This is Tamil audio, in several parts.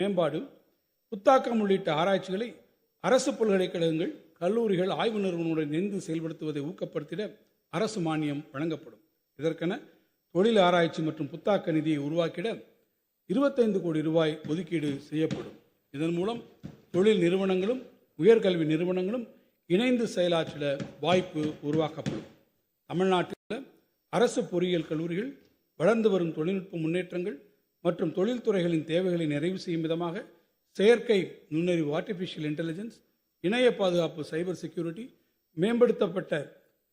மேம்பாடு புத்தாக்கம் உள்ளிட்ட ஆராய்ச்சிகளை அரசு பல்கலைக்கழகங்கள் கல்லூரிகள் ஆய்வு நிறுவனங்களுடன் இணைந்து செயல்படுத்துவதை ஊக்கப்படுத்திட அரசு மானியம் வழங்கப்படும். இதற்கென தொழில் ஆராய்ச்சி மற்றும் புத்தாக்க நிதியை உருவாக்கிட இருபத்தைந்து கோடி ரூபாய் ஒதுக்கீடு செய்யப்படும். இதன் மூலம் தொழில் நிறுவனங்களும் உயர்கல்வி நிறுவனங்களும் இணைந்து செயலாற்றிட வாய்ப்பு உருவாக்கப்படும். தமிழ்நாட்டில் அரசு பொறியியல் கல்லூரிகள் வளர்ந்து வரும் தொழில்நுட்ப முன்னேற்றங்கள் மற்றும் தொழில்துறைகளின் தேவைகளை நிறைவு செய்யும் விதமாக செயற்கை நுண்ணறிவு ஆர்டிஃபிஷியல் இன்டெலிஜென்ஸ் இணைய பாதுகாப்பு சைபர் செக்யூரிட்டி மேம்படுத்தப்பட்ட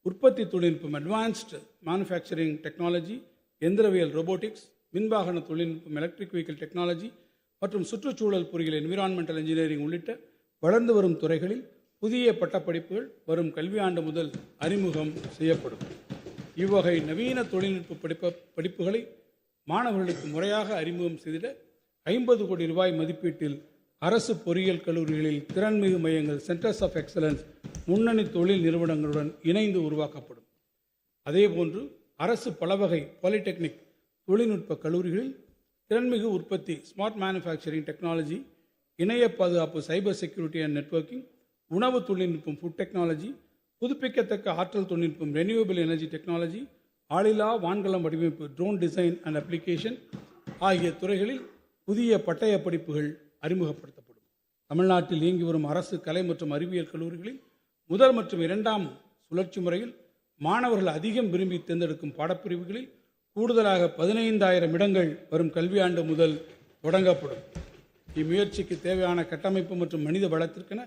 உற்பத்தி தொழில்நுட்பம் அட்வான்ஸ்டு மேனுஃபேக்சரிங் டெக்னாலஜி எந்திரவியல் ரோபோட்டிக்ஸ் மின்வாகன தொழில்நுட்பம் எலக்ட்ரிக் வெஹிக்கிள் டெக்னாலஜி மற்றும் சுற்றுச்சூழல் பொறியியல் என்விரான்மெண்டல் இன்ஜினியரிங் உள்ளிட்ட வளர்ந்து வரும் துறைகளில் புதிய பட்டப்படிப்புகள் வரும் கல்வியாண்டு முதல் அறிமுகம் செய்யப்படும். இவ்வகை நவீன தொழில்நுட்ப படிப்ப படிப்புகளை மாணவர்களுக்கு முறையாக அறிமுகம் செய்திட ஐம்பது கோடி ரூபாய் மதிப்பீட்டில் அரசு பொறியியல் கல்லூரிகளில் திறன்மிகு மையங்கள் சென்டர்ஸ் ஆஃப் எக்ஸலன்ஸ் முன்னணி தொழில் நிறுவனங்களுடன் இணைந்து உருவாக்கப்படும். அதேபோன்று அரசு பலவகை பாலிடெக்னிக் தொழில்நுட்ப கல்லூரிகளில் திறன்மிகு உற்பத்தி ஸ்மார்ட் மேனுஃபேக்சரிங் டெக்னாலஜி இணைய பாதுகாப்பு சைபர் செக்யூரிட்டி அண்ட் நெட்வொர்க்கிங் உணவு தொழில்நுட்பம் ஃபுட் டெக்னாலஜி புதுப்பிக்கத்தக்க ஆற்றல் தொழில்நுட்பம் ரெனியூவபிள் எனர்ஜி டெக்னாலஜி ஆளில்லா வான்கலம் வடிவமைப்பு ட்ரோன் டிசைன் அண்ட் அப்ளிகேஷன் ஆகிய துறைகளில் புதிய பட்டய படிப்புகள் அறிமுகப்படுத்தப்படும். தமிழ்நாட்டில் இயங்கி வரும் அரசு கலை மற்றும் அறிவியல் கல்லூரிகளில் முதல் மற்றும் இரண்டாம் சுழற்சி முறையில் மாணவர்கள் அதிகம் விரும்பி தேர்ந்தெடுக்கும் பாடப்பிரிவுகளில் கூடுதலாக பதினைந்தாயிரம் இடங்கள் வரும் கல்வியாண்டு முதல் தொடங்கப்படும். இம்முயற்சிக்கு தேவையான கட்டமைப்பு மற்றும் மனித வளத்திற்கென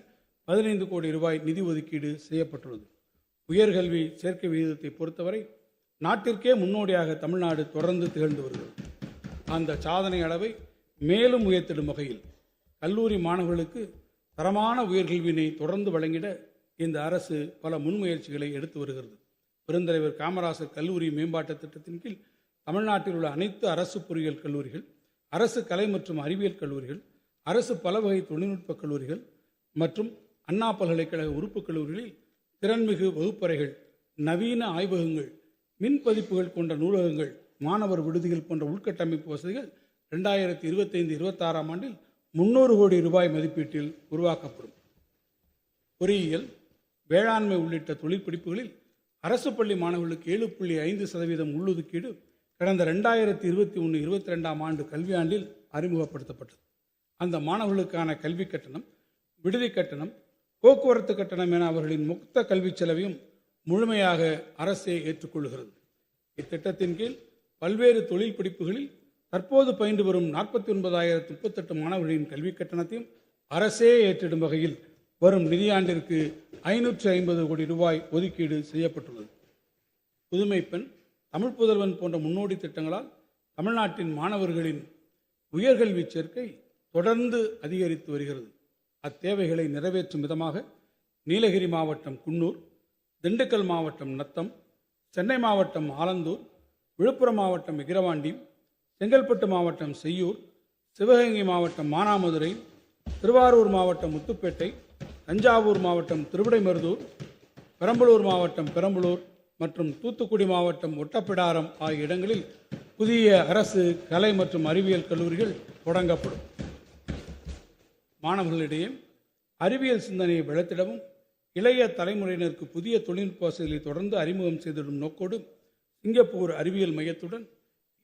பதினைந்து கோடி ரூபாய் நிதி ஒதுக்கீடு செய்யப்பட்டுள்ளது. உயர்கல்வி சேர்க்கை விகிதத்தை பொறுத்தவரை நாட்டிற்கே முன்னோடியாக தமிழ்நாடு தொடர்ந்து திகழ்ந்து வருகிறது. அந்த சாதனை அளவை மேலும் உயர்த்திடும் வகையில் கல்லூரி மாணவர்களுக்கு தரமான உயர்கல்வியினை தொடர்ந்து வழங்கிட இந்த அரசு பல முன்முயற்சிகளை எடுத்து வருகிறது. பெருந்தலைவர் காமராசர் கல்லூரி மேம்பாட்டு திட்டத்தின் கீழ் தமிழ்நாட்டில் உள்ள அனைத்து அரசு பொறியியல் கல்லூரிகள் அரசு கலை மற்றும் அறிவியல் கல்லூரிகள் அரசு பலவகை தொழில்நுட்ப கல்லூரிகள் மற்றும் அண்ணா பல்கலைக்கழக உறுப்பு கல்லூரிகளில் திறன்மிகு வகுப்பறைகள் நவீன ஆய்வகங்கள் மின் பதிப்புகள் கொண்ட நூலகங்கள் மாணவர் விடுதிகள் போன்ற உள்கட்டமைப்பு வசதிகள் ரெண்டாயிரத்தி இருபத்தைந்து இருபத்தாறாம் ஆண்டில் முன்னூறு கோடி ரூபாய் மதிப்பீட்டில் உருவாக்கப்படும். பொறியியல் வேளாண்மை உள்ளிட்ட தொழிற்படிப்புகளில் அரசு பள்ளி மாணவர்களுக்கு ஏழு புள்ளி ஐந்து சதவீதம் உள்ளொதுக்கீடு கடந்த ரெண்டாயிரத்தி இருபத்தி ஒன்று இருபத்தி ரெண்டாம் ஆண்டு கல்வியாண்டில் அறிமுகப்படுத்தப்பட்டது. அந்த மாணவர்களுக்கான கல்வி கட்டணம் விடுதி கட்டணம் போக்குவரத்து கட்டணம் என அவர்களின் மொத்த கல்விச் செலவையும் முழுமையாக அரசே ஏற்றுக்கொள்கிறது. இத்திட்டத்தின் கீழ் பல்வேறு தொழில் படிப்புகளில் தற்போது பயின்று வரும் நாற்பத்தி ஒன்பதாயிரத்து முப்பத்தெட்டு மாணவர்களின் கல்விக் கட்டணத்தையும் அரசே ஏற்றிடும் வகையில் வரும் நிதியாண்டிற்கு ஐநூற்று ஐம்பது கோடி ரூபாய் ஒதுக்கீடு செய்யப்பட்டுள்ளது. புதுமை பெண் தமிழ் புதல்வன் போன்ற முன்னோடி திட்டங்களால் தமிழ்நாட்டின் மாணவர்களின் உயர்கல்வி சேர்க்கை தொடர்ந்து அதிகரித்து வருகிறது. அத்தேவைகளை நிறைவேற்றும் விதமாக நீலகிரி மாவட்டம் குன்னூர் திண்டுக்கல் மாவட்டம் நத்தம் சென்னை மாவட்டம் ஆலந்தூர் விழுப்புரம் மாவட்டம் விக்கிரவாண்டி செங்கல்பட்டு மாவட்டம் செய்யூர் சிவகங்கை மாவட்டம் மானாமதுரை திருவாரூர் மாவட்டம் முத்துப்பேட்டை தஞ்சாவூர் மாவட்டம் திருவிடைமருதூர் பெரம்பலூர் மாவட்டம் பெரம்பலூர் மற்றும் தூத்துக்குடி மாவட்டம் ஒட்டப்பிடாரம் ஆகிய இடங்களில் புதிய அரசு கலை மற்றும் அறிவியல் கல்லூரிகள் தொடங்கப்படும். மாணவர்களிடையே அறிவியல் சிந்தனையை வளர்த்திடவும் இளைய தலைமுறையினருக்கு புதிய தொழில்நுட்ப வசதிகளை தொடர்ந்து அறிமுகம் செய்திடும் நோக்கோடு சிங்கப்பூர் அறிவியல் மையத்துடன்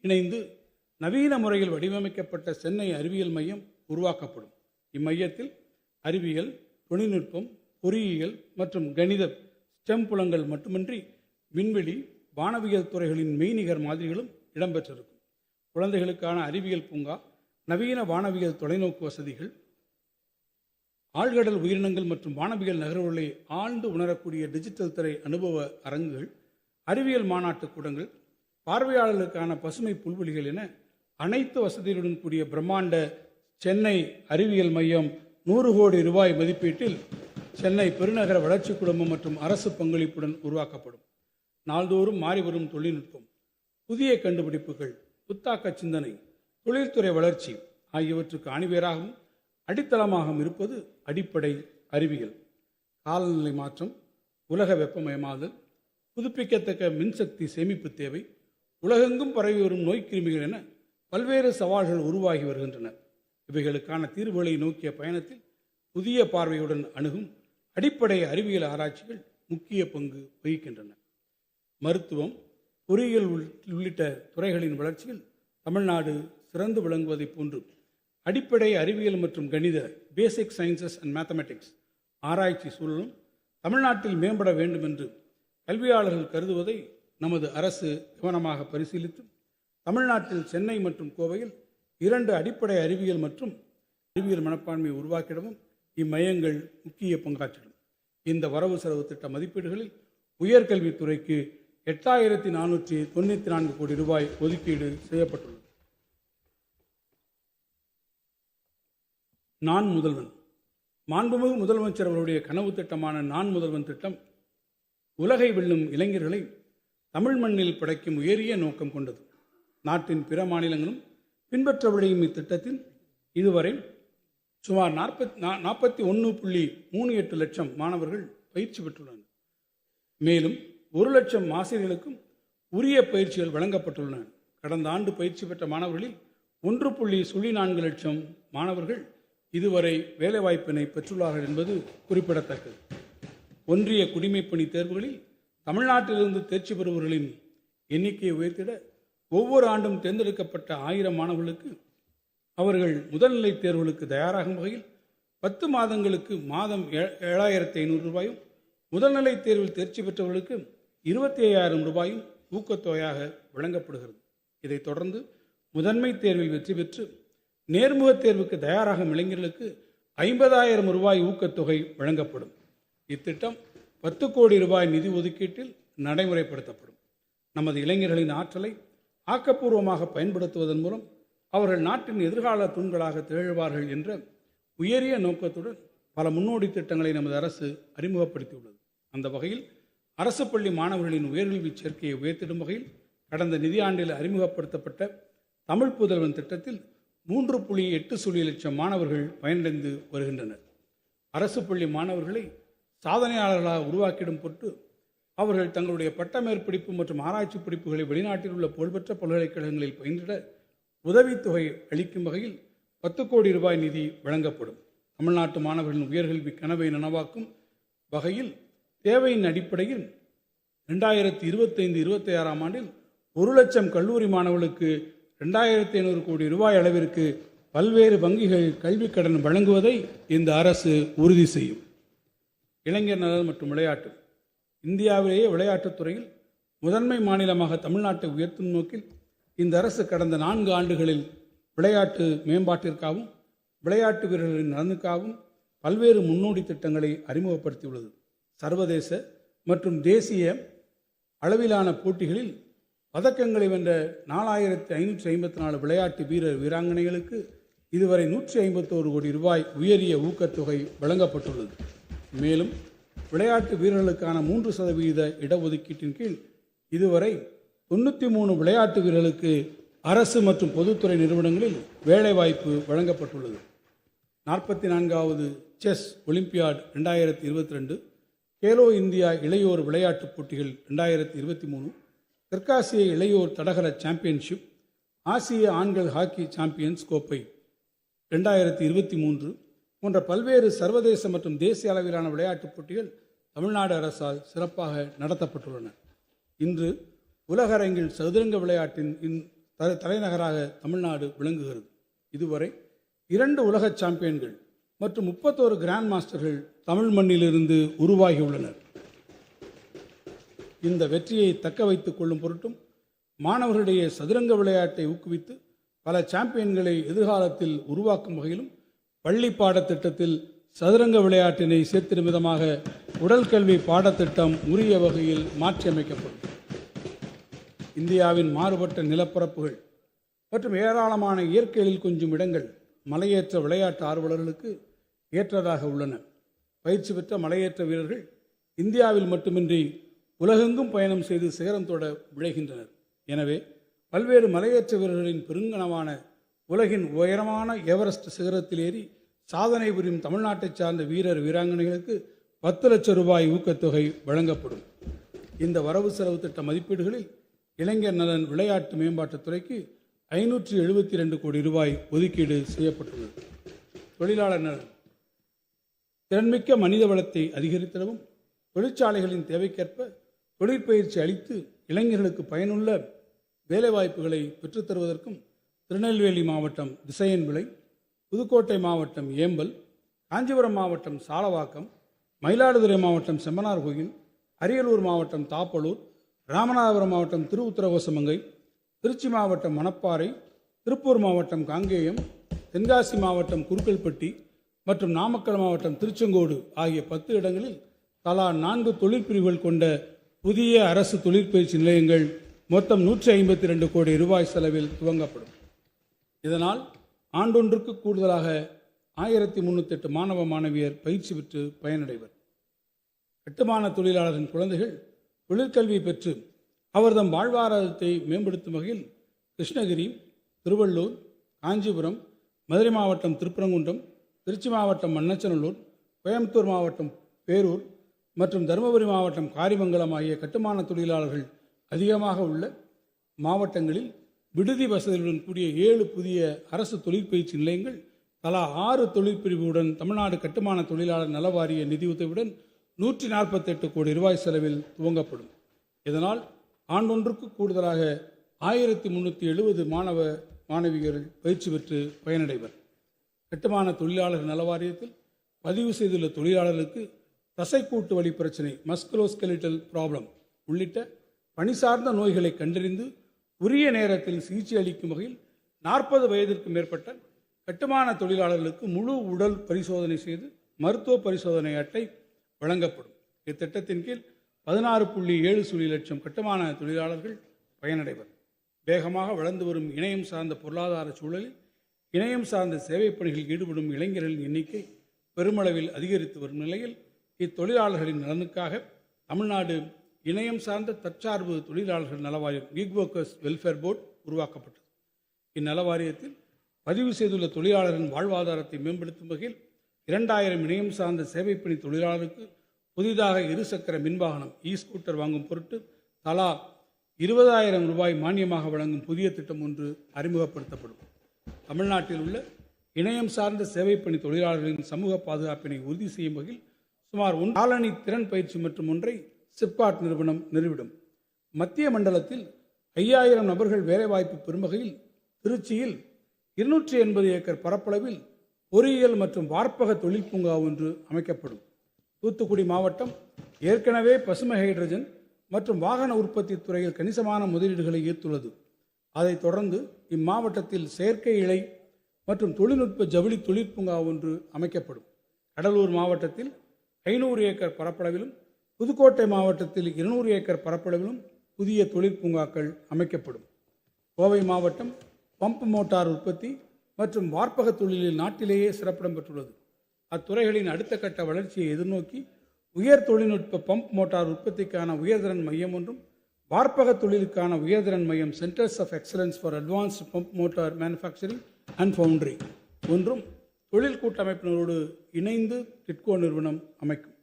இணைந்து நவீன முறையில் வடிவமைக்கப்பட்ட சென்னை அறிவியல் மையம் உருவாக்கப்படும். இம்மையத்தில் அறிவியல் தொழில்நுட்பம் பொறியியல் மற்றும் கணித ஸ்டெம் புலங்கள் மட்டுமின்றி விண்வெளி வானவியல் துறைகளின் மெய்நிகர் மாதிரிகளும் இடம்பெற்றிருக்கும். குழந்தைகளுக்கான அறிவியல் பூங்கா நவீன வானவியல் தொலைநோக்கு வசதிகள் ஆழ்கடல் உயிரினங்கள் மற்றும் வானவியல் நகர்வுகளை ஆழ்ந்து உணரக்கூடிய டிஜிட்டல் திரை அனுபவ அரங்குகள் அறிவியல் மாநாட்டு கூடங்கள் பார்வையாளர்களுக்கான பசுமை புல்வெளிகள் என அனைத்து வசதிகளுடன் கூடிய பிரம்மாண்ட சென்னை அறிவியல் மையம் நூறு கோடி ரூபாய் மதிப்பீட்டில் சென்னை பெருநகர வளர்ச்சி குழுமம் மற்றும் அரசு பங்களிப்புடன் உருவாக்கப்படும். நாள்தோறும் மாறிவரும் தொழில்நுட்பம் புதிய கண்டுபிடிப்புகள் புத்தாக்க சிந்தனை தொழில்துறை வளர்ச்சி ஆகியவற்றுக்கு அணிவேராகவும் அடித்தளமாகவும் இருப்பது அடிப்படை அறிவியல். காலநிலை மாற்றம் உலக வெப்பமயமாதல் புதுப்பிக்கத்தக்க மின்சக்தி சேமிப்பு தேவை உலகெங்கும் பரவி வரும் நோய்க்கிருமிகள் என பல்வேறு சவால்கள் உருவாகி வருகின்றன. இவைகளுக்கான தீர்வுகளை நோக்கிய பயணத்தில் புதிய பார்வையுடன் அணுகும் அடிப்படை அறிவியல் ஆராய்ச்சிகள் முக்கிய பங்கு வகிக்கின்றன. மருத்துவம் பொறியியல் உள்- உள்ளிட்ட துறைகளின் வளர்ச்சியில் தமிழ்நாடு சிறந்து விளங்குவதைப் போன்று அடிப்படை அறிவியல் மற்றும் கணித பேசிக் சயின்சஸ் அண்ட் மேத்தமெட்டிக்ஸ் ஆராய்ச்சி சூழலும் தமிழ்நாட்டில் மேம்பட வேண்டும் என்று கல்வியாளர்கள் கருதுவதை நமது அரசு கவனமாக பரிசீலித்து தமிழ்நாட்டில் சென்னை மற்றும் கோவையில் இரண்டு அடிப்படை அறிவியல் மற்றும் அறிவியல் மனப்பான்மையை உருவாக்கிடவும் இம்மையங்கள் முக்கிய பங்காற்றிடும். இந்த வரவு செலவு திட்ட மதிப்பீடுகளில் உயர்கல்வித்துறைக்கு எட்டாயிரத்தி நானூற்றி தொண்ணூற்றி நான்கு கோடி ரூபாய் ஒதுக்கீடு செய்யப்பட்டுள்ளது. நான் முதல்வன். மாண்புமிகு முதலமைச்சர் அவருடைய கனவு திட்டமான நான் முதல்வன் திட்டம் உலகை வெல்லும் இளைஞர்களை தமிழ் மண்ணில் படைக்கும் உயரிய நோக்கம் கொண்டது. நாட்டின் பிற மாநிலங்களும் பின்பற்ற விளையும் இத்திட்டத்தில் இதுவரை சுமார் நாற்பத்தி நாற்பத்தி ஒன்று புள்ளி மூணு எட்டு லட்சம் மாணவர்கள் பயிற்சி பெற்றுள்ளனர். மேலும் ஒரு லட்சம் ஆசிரியர்களுக்கும் உரிய பயிற்சிகள் வழங்கப்பட்டுள்ளன. கடந்த ஆண்டு பயிற்சி பெற்ற மாணவர்களில் ஒன்று புள்ளி சுழி நான்கு லட்சம் மாணவர்கள் இதுவரை வேலைவாய்ப்பினை பெற்றுள்ளார்கள் என்பது குறிப்பிடத்தக்கது. ஒன்றிய குடிமைப்பணி தேர்வுகளில் தமிழ்நாட்டிலிருந்து தேர்ச்சி பெறுபவர்களின் எண்ணிக்கையை உயர்த்திட ஒவ்வொரு ஆண்டும் தேர்ந்தெடுக்கப்பட்ட ஆயிரம் மாணவர்களுக்கு அவர்கள் முதல்நிலை தேர்வுகளுக்கு தயாராகும் வகையில் பத்து மாதங்களுக்கு மாதம் ஏ- ஏழாயிரத்தி ஐநூறு ரூபாயும் முதல்நிலை தேர்வில் தேர்ச்சி பெற்றவர்களுக்கு இருபத்தி ஐயாயிரம் ரூபாயும் ஊக்கத்தொகையாக வழங்கப்படுகிறது. இதைத் தொடர்ந்து முதன்மை தேர்வில் வெற்றி பெற்று நேர்முக தேர்வுக்கு தயாராகும் இளைஞர்களுக்கு ஐம்பதாயிரம் ரூபாய் ஊக்கத்தொகை வழங்கப்படும். இத்திட்டம் பத்து கோடி ரூபாய் நிதி ஒதுக்கீட்டில் நடைமுறைப்படுத்தப்படும். நமது இளைஞர்களின் ஆற்றலை ஆக்கப்பூர்வமாக பயன்படுத்துவதன் மூலம் அவர்கள் நாட்டின் எதிர்கால தூண்களாக திகழ்வார்கள் என்ற உயரிய நோக்கத்துடன் பல முன்னோடி திட்டங்களை நமது அரசு அறிமுகப்படுத்தியுள்ளது. அந்த வகையில் அரசு பள்ளி மாணவர்களின் உயர்கல்வி சேர்க்கையை உயர்த்திடும் வகையில் கடந்த நிதியாண்டில் அறிமுகப்படுத்தப்பட்ட தமிழ் புதல்வன் திட்டத்தில் மூன்று புள்ளி எட்டு சுழி லட்சம் மாணவர்கள் பயனடைந்து வருகின்றனர். அரசு பள்ளி மாணவர்களை சாதனையாளர்களாக உருவாக்கிடும் பொருட்டு அவர்கள் தங்களுடைய பட்ட மேற்படிப்பு மற்றும் ஆராய்ச்சி படிப்புகளை வெளிநாட்டில் உள்ள புகழ்பெற்ற பல்கலைக்கழகங்களில் பயின்றிட உதவித்தொகை அளிக்கும் வகையில் பத்து கோடி ரூபாய் நிதி வழங்கப்படும். தமிழ்நாட்டு மாணவர்களின் உயர்கல்வி கனவை நனவாக்கும் வகையில் தேவையின் அடிப்படையில் ரெண்டாயிரத்தி இருபத்தைந்து இருபத்தி ஆறாம் ஆண்டில் ஒரு லட்சம் கல்லூரி மாணவர்களுக்கு ரெண்டாயிரத்தி ஐநூறு கோடி ரூபாய் அளவிற்கு பல்வேறு வங்கிகள் கல்விக் கடன் வழங்குவதை இந்த அரசு உறுதி செய்யும். இளைஞர் நலன் மற்றும் விளையாட்டு. இந்தியாவிலேயே விளையாட்டுத் துறையில் முதன்மை மாநிலமாக தமிழ்நாட்டை உயர்த்தும் நோக்கில் இந்த அரசு கடந்த நான்கு ஆண்டுகளில் விளையாட்டு மேம்பாட்டிற்காகவும் விளையாட்டு வீரர்களின் நலனுக்காகவும் பல்வேறு முன்னோடி திட்டங்களை அறிமுகப்படுத்தியுள்ளது. சர்வதேச மற்றும் தேசிய அளவிலான போட்டிகளில் பதக்கங்களை வென்ற நாலாயிரத்தி ஐநூற்றி ஐம்பத்தி நாலு விளையாட்டு வீரர் வீராங்கனைகளுக்கு இதுவரை நூற்றி ஐம்பத்தோரு கோடி ரூபாய் உயரிய ஊக்கத்தொகை வழங்கப்பட்டுள்ளது. மேலும் விளையாட்டு வீரர்களுக்கான மூன்று சதவீத இடஒதுக்கீட்டின் கீழ் இதுவரை தொண்ணூற்றி மூணு விளையாட்டு வீரர்களுக்கு அரசு மற்றும் பொதுத்துறை நிறுவனங்களில் வேலைவாய்ப்பு வழங்கப்பட்டுள்ளது. நாற்பத்தி நான்காவது செஸ் ஒலிம்பியாட் ரெண்டாயிரத்தி இருபத்தி ரெண்டு கேலோ இந்தியா இளையோர் விளையாட்டுப் போட்டிகள் ரெண்டாயிரத்தி இருபத்தி மூணு தெற்காசிய இளையோர் தடகள சாம்பியன்ஷிப் ஆசிய ஆண்கள் ஹாக்கி சாம்பியன்ஸ் கோப்பை ரெண்டாயிரத்தி இருபத்தி மூன்று போன்ற பல்வேறு சர்வதேச மற்றும் தேசிய அளவிலான விளையாட்டுப் போட்டிகள் தமிழ்நாடு அரசால் சிறப்பாக நடத்தப்பட்டுள்ளன. இன்று உலகரங்கில் சதுரங்க விளையாட்டின் இன் தலைநகராக தமிழ்நாடு விளங்குகிறது. இதுவரை இரண்டு உலக சாம்பியன்கள் மற்றும் முப்பத்தோரு கிராண்ட் மாஸ்டர்கள் தமிழ் மண்ணிலிருந்து உருவாகியுள்ளனர். இந்த வெற்றியை தக்க வைத்துக் கொள்ளும் பொருட்டும் மாணவர்களிடையே சதுரங்க விளையாட்டை ஊக்குவித்து பல சாம்பியன்களை எதிர்காலத்தில் உருவாக்கும் வகையிலும் பள்ளி பாடத்திட்டத்தில் சதுரங்க விளையாட்டினை சேர்த்திடும் விதமாக உடல் கல்வி பாடத்திட்டம் உரிய வகையில் மாற்றியமைக்கப்படும். இந்தியாவின் மாறுபட்ட நிலப்பரப்புகள் மற்றும் ஏராளமான இயற்கையில் கொஞ்சம் இடங்கள் மலையேற்ற விளையாட்டு ஆர்வலர்களுக்கு ஏற்றதாக உள்ளன. பயிற்சி பெற்ற மலையேற்ற வீரர்கள் இந்தியாவில் மட்டுமின்றி உலகெங்கும் பயணம் செய்து சிகரம் தொட விழைகின்றனர். எனவே பல்வேறு மலையேற்ற வீரர்களின் பெருங்கனமான உலகின் உயரமான எவரெஸ்ட் சிகரத்தில் ஏறி சாதனை புரியும் தமிழ்நாட்டைச் சார்ந்த வீரர் வீராங்கனைகளுக்கு பத்து லட்சம் ரூபாய் ஊக்கத்தொகை வழங்கப்படும். இந்த வரவு செலவு திட்ட மதிப்பீடுகளில் இளைஞர் நலன் விளையாட்டு மேம்பாட்டுத் துறைக்கு ஐநூற்றி எழுபத்தி ரெண்டு கோடி ரூபாய் ஒதுக்கீடு செய்யப்பட்டுள்ளது. தொழிலாளர் நலன். திறன்மிக்க மனித வளத்தை அதிகரித்திடவும் தொழிற்சாலைகளின் தேவைக்கேற்ப தொழிற்பயிற்சி அளித்து இளைஞர்களுக்கு பயனுள்ள வேலைவாய்ப்புகளை பெற்றுத்தருவதற்கும் திருநெல்வேலி மாவட்டம் திசையன் விளை புதுக்கோட்டை மாவட்டம் ஏம்பல் காஞ்சிபுரம் மாவட்டம் சாலவாக்கம் மயிலாடுதுறை மாவட்டம் செம்மனார் கோயில் அரியலூர் மாவட்டம் தாப்பலூர் ராமநாதபுரம் மாவட்டம் திருவுத்திரகோசமங்கை திருச்சி மாவட்டம் மணப்பாறை திருப்பூர் மாவட்டம் காங்கேயம் தென்காசி மாவட்டம் குருக்கல்பட்டி மற்றும் நாமக்கல் மாவட்டம் திருச்செங்கோடு ஆகிய பத்து இடங்களில் தலா நான்கு தொழிற்பிரிவுகள் கொண்ட புதிய அரசு தொழிற்பயிற்சி நிலையங்கள் மொத்தம் நூற்றி ஐம்பத்தி ரெண்டு கோடி ரூபாய் செலவில் துவங்கப்படும். இதனால் ஆண்டொன்றுக்கு கூடுதலாக ஆயிரத்தி முன்னூத்தெட்டு மாணவ மாணவியர் பயிற்சி பெற்று பயனடைவர். கட்டுமான தொழிலாளரின் குழந்தைகள் தொழிற்கல்வி பெற்று அவர்தம் வாழ்வாதாரத்தை மேம்படுத்தும் வகையில் கிருஷ்ணகிரி திருவள்ளூர் காஞ்சிபுரம் மதுரை மாவட்டம் திருப்பரங்குன்றம் திருச்சி மாவட்டம் மண்ணச்சநல்லூர் கோயம்புத்தூர் மாவட்டம் பேரூர் மற்றும் தருமபுரி மாவட்டம் காரிமங்கலம் ஆகிய கட்டுமான தொழிலாளர்கள் அதிகமாக உள்ள மாவட்டங்களில் விடுதி வசதிகளுடன் கூடிய ஏழு புதிய அரசு தொழிற்பயிற்சி நிலையங்கள் தலா ஆறு தொழிற்பிரிவுடன் தமிழ்நாடு கட்டுமான தொழிலாளர் நல வாரிய நிதியுதவியுடன் நூற்றி நாற்பத்தெட்டு கோடி ரூபாய் செலவில் துவங்கப்படும். இதனால் ஆண்டொன்றுக்கு கூடுதலாக ஆயிரத்தி முந்நூற்றி எழுபது மாணவ மாணவியர்கள் பயிற்சி பெற்று பயனடைவர். கட்டுமான தொழிலாளர் நல வாரியத்தில் பதிவு செய்துள்ள தொழிலாளர்களுக்கு தசைக்கூட்டு வழி பிரச்சனை மஸ்குலோஸ்கெலிட்டல் ப்ராப்ளம் உள்ளிட்ட பணி சார்ந்த நோய்களை கண்டறிந்து உரிய நேரத்தில் சிகிச்சை அளிக்கும் வகையில் நாற்பது வயதிற்கு மேற்பட்ட கட்டுமான தொழிலாளர்களுக்கு முழு உடல் பரிசோதனை செய்து மருத்துவ பரிசோதனை அட்டை வழங்கப்படும். இத்திட்டத்தின் கீழ் பதினாறு புள்ளி ஏழு சுழி லட்சம் கட்டுமான தொழிலாளர்கள் பயனடைவர். வேகமாக வளர்ந்து வரும் இணையம் சார்ந்த பொருளாதார சூழலில் இணையம் சார்ந்த சேவை பணிகளில் ஈடுபடும் இளைஞர்களின் எண்ணிக்கை பெருமளவில் அதிகரித்து வரும் நிலையில் இத்தொழிலாளர்களின் நலனுக்காக தமிழ்நாடு இணையம் சார்ந்த தற்சார்பு தொழிலாளர்கள் நலவாரியம் கிக் ஒர்க்கர்ஸ் வெல்ஃபேர் போர்டு உருவாக்கப்பட்டது. இந்நலவாரியத்தில் பதிவு செய்துள்ள தொழிலாளரின் வாழ்வாதாரத்தை மேம்படுத்தும் வகையில் இரண்டாயிரம் இணையம் சார்ந்த சேவைப்பணி தொழிலாளருக்கு புதிதாக இருசக்கர மின்வாகனம் இ ஸ்கூட்டர் வாங்கும் பொருட்டு தலா இருபதாயிரம் ரூபாய் மானியமாக வழங்கும் புதிய திட்டம் ஒன்று அறிமுகப்படுத்தப்படும். தமிழ்நாட்டில் உள்ள இணையம் சார்ந்த சேவைப்பணி தொழிலாளர்களின் சமூக பாதுகாப்பினை உறுதி செய்யும் வகையில் சுமார் ஒன் காலனி திறன் பயிற்சி மற்றும் ஒன்றை சிப்காட் நிறுவனம் நிறுவிடும். மத்திய மண்டலத்தில் ஐயாயிரம் நபர்கள் வேலைவாய்ப்பு பெறும் வகையில் திருச்சியில் இருநூற்றி எண்பது ஏக்கர் பரப்பளவில் பொறியியல் மற்றும் வார்ப்பக தொழில் பூங்கா ஒன்று அமைக்கப்படும். தூத்துக்குடி மாவட்டம் ஏற்கனவே பசுமை ஹைட்ரஜன் மற்றும் வாகன உற்பத்தி துறையில் கணிசமான முதலீடுகளை ஈர்த்துள்ளது. அதைத் தொடர்ந்து இம்மாவட்டத்தில் செயற்கை இலை மற்றும் தொழில்நுட்ப ஜவுளி தொழிற்பூங்கா ஒன்று அமைக்கப்படும். கடலூர் மாவட்டத்தில் ஐநூறு ஏக்கர் பரப்பளவிலும் புதுக்கோட்டை மாவட்டத்தில் இருநூறு ஏக்கர் பரப்பளவிலும் புதிய தொழிற்பூங்காக்கள் அமைக்கப்படும். கோவை மாவட்டம் பம்ப் மோட்டார் உற்பத்தி மற்றும் வார்ப்பக தொழிலில் நாட்டிலேயே சிறப்பிடம் பெற்றுள்ளது. அத்துறைகளின் அடுத்த கட்ட வளர்ச்சியை எதிர்நோக்கி உயர் தொழில்நுட்ப பம்ப் மோட்டார் உற்பத்திக்கான உயர்திறன் மையம் ஒன்றும் வார்ப்பக தொழிலுக்கான உயர்திறன் மையம் centres of excellence for advanced pump motor manufacturing and foundry ஒன்றும் தொழில் கூட்டமைப்பினரோடு இணைந்து டிட்கோ நிறுவனம் அமைக்கும்.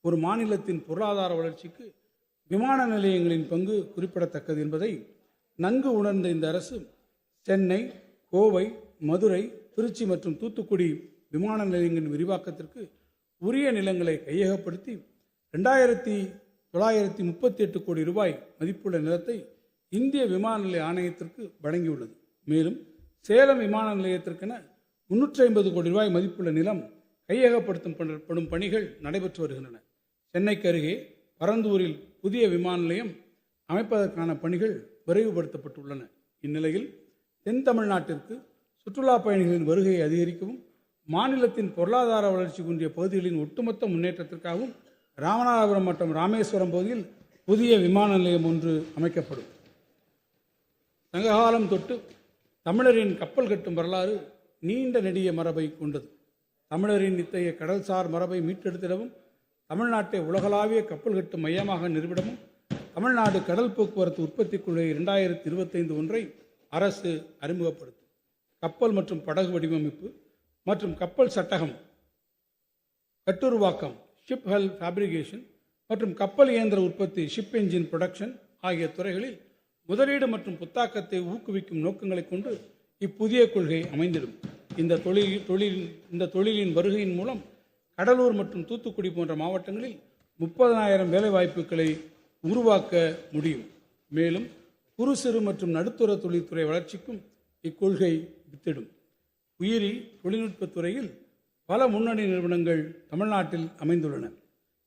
ஒரு மாநிலத்தின் பொருளாதார வளர்ச்சிக்கு விமான நிலையங்களின் பங்கு குறிப்பிடத்தக்கது என்பதை நன்கு உணர்ந்த இந்த அரசு சென்னை கோவை மதுரை திருச்சி மற்றும் தூத்துக்குடி விமான நிலையங்களின் விரிவாக்கத்திற்கு உரிய நிலங்களை கையகப்படுத்தி ரெண்டாயிரத்தி தொள்ளாயிரத்தி முப்பத்தி எட்டு கோடி ரூபாய் மதிப்புள்ள நிலத்தை இந்திய விமான நிலைய ஆணையத்திற்கு வழங்கியுள்ளது. மேலும் சேலம் விமான நிலையத்திற்கென முன்னூற்றி ஐம்பது கோடி ரூபாய் மதிப்புள்ள நிலம் கையகப்படுத்தும் படும் பணிகள் நடைபெற்று வருகின்றன. சென்னைக்கு அருகே பரந்தூரில் புதிய விமான நிலையம் அமைப்பதற்கான பணிகள் விரைவுபடுத்தப்பட்டுள்ளன. இந்நிலையில் தென் தமிழ்நாட்டிற்கு சுற்றுலா பயணிகளின் வருகையை அதிகரிக்கவும் மாநிலத்தின் பொருளாதார வளர்ச்சி குன்றிய பகுதிகளின் ஒட்டுமொத்த முன்னேற்றத்திற்காகவும் ராமநாதபுரம் மற்றும் ராமேஸ்வரம் பகுதியில் புதிய விமான நிலையம் ஒன்று அமைக்கப்படும். சங்ககாலம் தொட்டு தமிழரின் கப்பல் கட்டும் வரலாறு நீண்ட நெடிய மரபை கொண்டது. தமிழரின் இத்தகைய கடல்சார் மரபை மீட்டெடுத்திடவும் தமிழ்நாட்டை உலகளாவிய கப்பல் கட்டும் மையமாக நிறுவிடவும் தமிழ்நாடு கடல் போக்குவரத்து உற்பத்தி குழு இரண்டாயிரத்தி இருபத்தைந்து ஒன்றை அரசு அறிமுகப்படுத்தும். கப்பல் மற்றும் படகு வடிவமைப்பு மற்றும் கப்பல் சட்டகம் கட்டுருவாக்கம் ஷிப் ஹெல் ஃபேப்ரிகேஷன் மற்றும் கப்பல் இயந்திர உற்பத்தி ஷிப் என்ஜின் ப்ரொடக்ஷன் ஆகிய துறைகளில் முதலீடு மற்றும் புத்தாக்கத்தை ஊக்குவிக்கும் நோக்கங்களைக் கொண்டு இப்புதிய கொள்கை அமைந்திடும். இந்த தொழில் தொழில் இந்த தொழிலின் வருகையின் மூலம் கடலூர் மற்றும் தூத்துக்குடி போன்ற மாவட்டங்களில் முப்பதனாயிரம் வேலைவாய்ப்புகளை உருவாக்க முடியும். மேலும் குறு சிறு மற்றும் நடுத்தர தொழில்துறை வளர்ச்சிக்கும் இக்கொள்கை வித்திடும். உயிரி தொழில்நுட்பத் துறையில் பல முன்னணி நிறுவனங்கள் தமிழ்நாட்டில் அமைந்துள்ளன.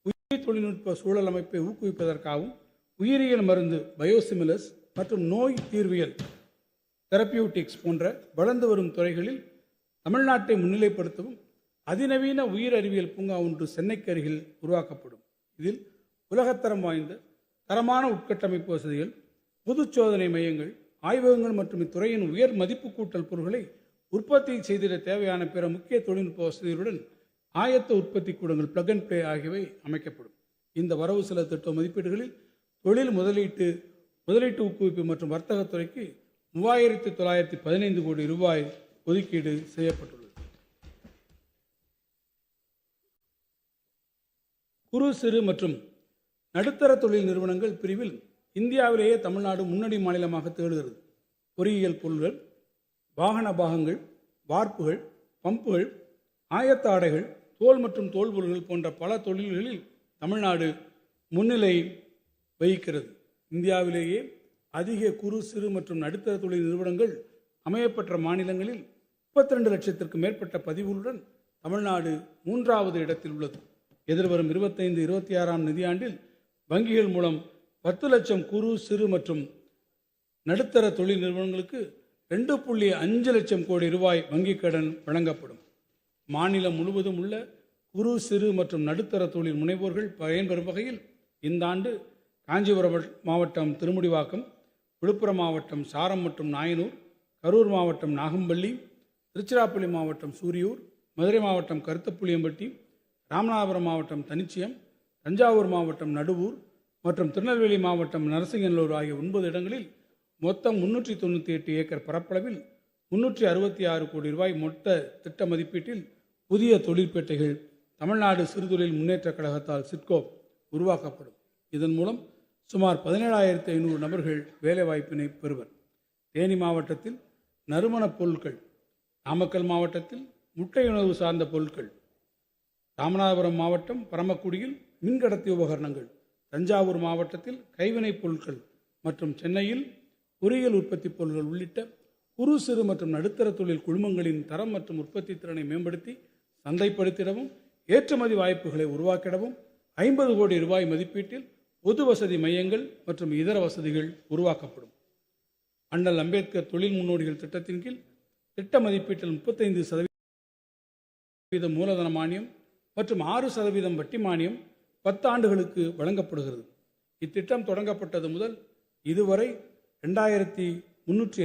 உயிரி தொழில்நுட்ப சூழல் அமைப்பை ஊக்குவிப்பதற்காகவும் உயிரியல் மருந்து பயோசிமிலஸ் மற்றும் நோய் தீர்வியல் தெரப்பியூட்டிக்ஸ் போன்ற வளர்ந்து வரும் துறைகளில் தமிழ்நாட்டை முன்னிலைப்படுத்தவும் அதிநவீன உயிர் அறிவியல் பூங்கா ஒன்று சென்னைக்கு அருகில் உருவாக்கப்படும். இதில் உலகத்தரம் வாய்ந்த தரமான உட்கட்டமைப்பு வசதிகள் பொது சோதனை மையங்கள் ஆய்வகங்கள் மற்றும் இத்துறையின் உயர் மதிப்பு கூட்டல் பொருட்களை உற்பத்தி செய்திட தேவையான பிற முக்கிய தொழில்நுட்ப வசதிகளுடன் ஆயத்த உற்பத்தி கூடங்கள் பிளக் அண்ட் பிளே ஆகியவை அமைக்கப்படும். இந்த வரவு செலவு திட்ட மதிப்பீடுகளில் தொழில் முதலீட்டு முதலீட்டு ஊக்குவிப்பு மற்றும் வர்த்தகத்துறைக்கு மூவாயிரத்தி தொள்ளாயிரத்தி பதினைந்து கோடி ரூபாய் ஒதுக்கீடு செய்யப்பட்டுள்ளது. குறு சிறு மற்றும் நடுத்தர தொழில் நிறுவனங்கள் பிரிவில் இந்தியாவிலேயே தமிழ்நாடு முன்னணி மாநிலமாக திகழ்கிறது. பொறியியல் பொருள்கள் வாகன பாகங்கள் வார்ப்புகள் பம்புகள் ஆயத்த ஆடைகள் தோல் மற்றும் தோல் பொருள்கள் போன்ற பல தொழில்களில் தமிழ்நாடு முன்னிலை வகிக்கிறது. இந்தியாவிலேயே அதிக குறு சிறு மற்றும் நடுத்தர தொழில் நிறுவனங்கள் அமையப்பெற்ற மாநிலங்களில் முப்பத்தி ரெண்டு லட்சத்திற்கு மேற்பட்ட பதிவுகளுடன் தமிழ்நாடு மூன்றாவது இடத்தில் உள்ளது. எதிர்வரும் இருபத்தைந்து இருபத்தி ஆறாம் நிதியாண்டில் வங்கிகள் மூலம் பத்து லட்சம் குறு சிறு மற்றும் நடுத்தர தொழில் நிறுவனங்களுக்கு ரெண்டு புள்ளி அஞ்சு லட்சம் கோடி ரூபாய் வங்கிக் கடன் வழங்கப்படும். மாநிலம் முழுவதும் உள்ள குறு சிறு மற்றும் நடுத்தர தொழில் முனைவோர்கள் பயன்பெறும் வகையில் இந்த ஆண்டு காஞ்சிபுரம் மாவட்டம் திருமுடிவாக்கம் விழுப்புரம் மாவட்டம் சாரம் மற்றும் நாயனூர் கரூர் மாவட்டம் நாகம்பள்ளி திருச்சிராப்பள்ளி மாவட்டம் சூரியூர் மதுரை மாவட்டம் கருத்தப்புளியம்பட்டி ராமநாதபுரம் மாவட்டம் தனிச்சியம் தஞ்சாவூர் மாவட்டம் நடுவூர் மற்றும் திருநெல்வேலி மாவட்டம் நரசிங்கநல்லூர் ஆகிய ஒன்பது இடங்களில் மொத்தம் முன்னூற்றி தொண்ணூற்றி எட்டு ஏக்கர் பரப்பளவில் முன்னூற்றி அறுபத்தி ஆறு கோடி ரூபாய் மொத்த திட்ட மதிப்பீட்டில் புதிய தொழிற்பேட்டைகள் தமிழ்நாடு சிறுதொழில் முன்னேற்றக் கழகத்தால் சிட்கோ உருவாக்கப்படும். இதன் மூலம் சுமார் பதினேழாயிரத்தி ஐநூறு நபர்கள் வேலைவாய்ப்பினை பெறுவர். தேனி மாவட்டத்தில் நறுமணப் பொருட்கள் நாமக்கல் மாவட்டத்தில் முட்டை உணவு சார்ந்த பொருட்கள் ராமநாதபுரம் மாவட்டம் பரமக்குடியில் மின்கடத்தி உபகரணங்கள் தஞ்சாவூர் மாவட்டத்தில் கைவினைப் பொருட்கள் மற்றும் சென்னையில் பொறியியல் உற்பத்தி பொருட்கள் உள்ளிட்ட குறு சிறு மற்றும் நடுத்தர தொழில் குழுமங்களின் தரம் மற்றும் உற்பத்தி திறனை மேம்படுத்தி சந்தைப்படுத்திடவும் ஏற்றுமதி வாய்ப்புகளை உருவாக்கிடவும் ஐம்பது கோடி ரூபாய் மதிப்பீட்டில் பொது வசதி மையங்கள் மற்றும் இதர வசதிகள் உருவாக்கப்படும். அண்ணல் அம்பேத்கர் தொழில் முன்னோடிகள் திட்டத்தின் கீழ் திட்ட மதிப்பீட்டில் முப்பத்தைந்து சதவீதம் மூலதன மானியம் மற்றும் ஆறு சதவீதம் வட்டி மானியம் பத்து ஆண்டுகளுக்கு வழங்கப்படுகிறது. இத்திட்டம் தொடங்கப்பட்டது முதல் இதுவரை ரெண்டாயிரத்தி முன்னூற்றி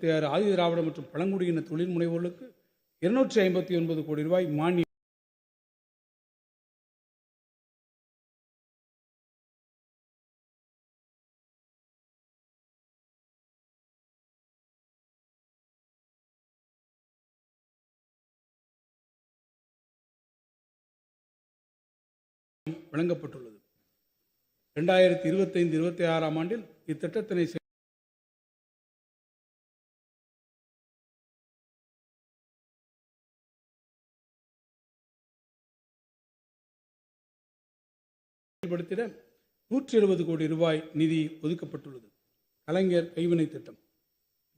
இருபத்தி ஆறு ஆதி திராவிட மற்றும் பழங்குடியின தொழில் முனைவோர்களுக்கு இருநூற்றி ஐம்பத்தி ஒன்பது கோடி ரூபாய் மானியம் வழங்கப்பட்டுள்ளது. ரெண்டாயிரத்தி இருபத்தைந்து இருபத்தி ஆறாம் ஆண்டில் இத்திட்டத்தினை செயல்படுத்திட நூற்றி எழுபது கோடி ரூபாய் நிதி ஒதுக்கப்பட்டுள்ளது. கலைஞர் கைவினை திட்டம்.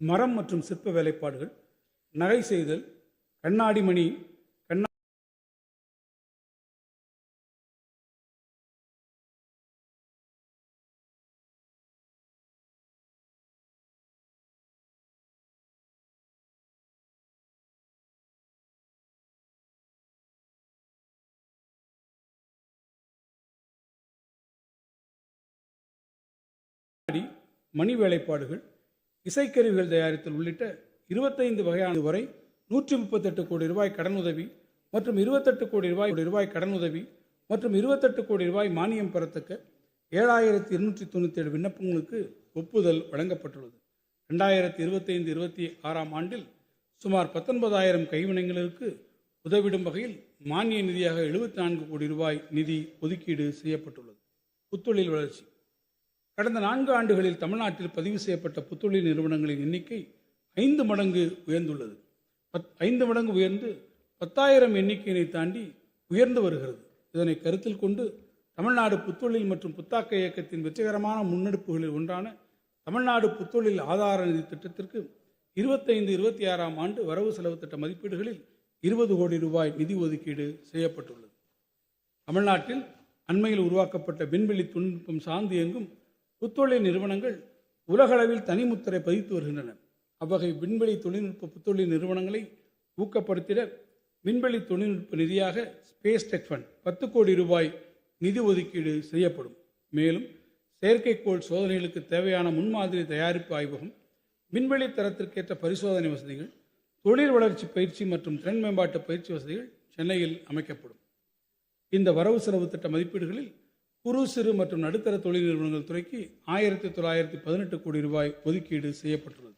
மரம் மற்றும் சிற்ப வேலைப்பாடுகள் நகை செய்தல் கண்ணாடி மணி கண்ணாடி மணி வேலைப்பாடுகள் இசைக்கருவிகள் தயாரித்தல் உள்ளிட்ட இருபத்தைந்து வகையான வரை நூற்றி முப்பத்தெட்டு கோடி ரூபாய் கடனுதவி மற்றும் இருபத்தெட்டு கோடி ரூபாய் ரூபாய் கடனுதவி மற்றும் இருபத்தெட்டு கோடி ரூபாய் மானியம் பெறத்தக்க ஏழாயிரத்தி இருநூற்றி தொண்ணூற்றி ஏழு விண்ணப்பங்களுக்கு ஒப்புதல் வழங்கப்பட்டுள்ளது. ரெண்டாயிரத்தி இருபத்தைந்து இருபத்தி ஆறாம் ஆண்டில் சுமார் பத்தொன்பதாயிரம் கைவினைஞர்களுக்கு உதவிடும் வகையில் மானிய நிதியாக எழுபத்தி நான்கு கோடி ரூபாய் நிதி ஒதுக்கீடு செய்யப்பட்டுள்ளது. புத்தொழில் வளர்ச்சி. கடந்த நான்கு ஆண்டுகளில் தமிழ்நாட்டில் பதிவு செய்யப்பட்ட புத்தொழில் நிறுவனங்களின் எண்ணிக்கை ஐந்து மடங்கு உயர்ந்துள்ளது. பத் ஐந்து மடங்கு உயர்ந்து பத்தாயிரம் எண்ணிக்கையினை தாண்டி உயர்ந்து வருகிறது. இதனை கருத்தில் கொண்டு தமிழ்நாடு புத்தொழில் மற்றும் புத்தாக்க இயக்கத்தின் வெற்றிகரமான முன்னெடுப்புகளில் ஒன்றான தமிழ்நாடு புத்தொழில் ஆதார நிதி திட்டத்திற்கு இருபத்தைந்து இருபத்தி ஆறாம் ஆண்டு வரவு செலவு திட்ட மதிப்பீடுகளில் இருபது கோடி ரூபாய் நிதி ஒதுக்கீடு செய்யப்பட்டுள்ளது. தமிழ்நாட்டில் அண்மையில் உருவாக்கப்பட்ட விண்வெளி தொழில்நுட்பம் சார்ந்து இயங்கும் புத்தொழில் நிறுவனங்கள் உலகளவில் தனிமுத்திரை பதித்து வருகின்றன. அவ்வகை விண்வெளி தொழில்நுட்ப புத்தொழில் நிறுவனங்களை ஊக்கப்படுத்திட விண்வெளி தொழில்நுட்ப நிதியாக ஸ்பேஸ் டெக் ஃபண்ட் பத்து கோடி ரூபாய் நிதி ஒதுக்கீடு செய்யப்படும். மேலும் செயற்கைக்கோள் சோதனைகளுக்கு தேவையான முன்மாதிரி தயாரிப்பு ஆய்வகம் விண்வெளி தரத்திற்கேற்ற பரிசோதனை வசதிகள் தொழில் வளர்ச்சி பயிற்சி மற்றும் திறன் மேம்பாட்டு பயிற்சி வசதிகள் சென்னையில் அமைக்கப்படும். இந்த வரவு செலவு திட்ட மதிப்பீடுகளில் குறு சிறு மற்றும் நடுத்தர தொழில் நிறுவனங்கள் துறைக்கு ஆயிரத்தி தொள்ளாயிரத்தி பதினெட்டு கோடி ரூபாய் ஒதுக்கீடு செய்யப்பட்டுள்ளது.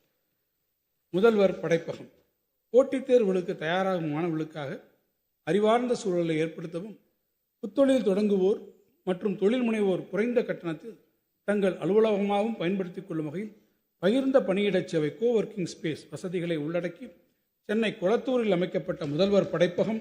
முதல்வர் படைப்பகம். போட்டித் தேர்வுகளுக்கு தயாராகும் மாணவர்களுக்காக அறிவார்ந்த சூழலை ஏற்படுத்தவும் புத்தொழில் தொடங்குவோர் மற்றும் தொழில் முனைவோர் குறைந்த கட்டணத்தில் தங்கள் அலுவலகமாகவும் பயன்படுத்திக் கொள்ளும் வகையில் பகிர்ந்த பணியிடச் சேவை கோவொர்க்கிங் ஸ்பேஸ் வசதிகளை உள்ளடக்கி சென்னை குளத்தூரில் அமைக்கப்பட்ட முதல்வர் படைப்பகம்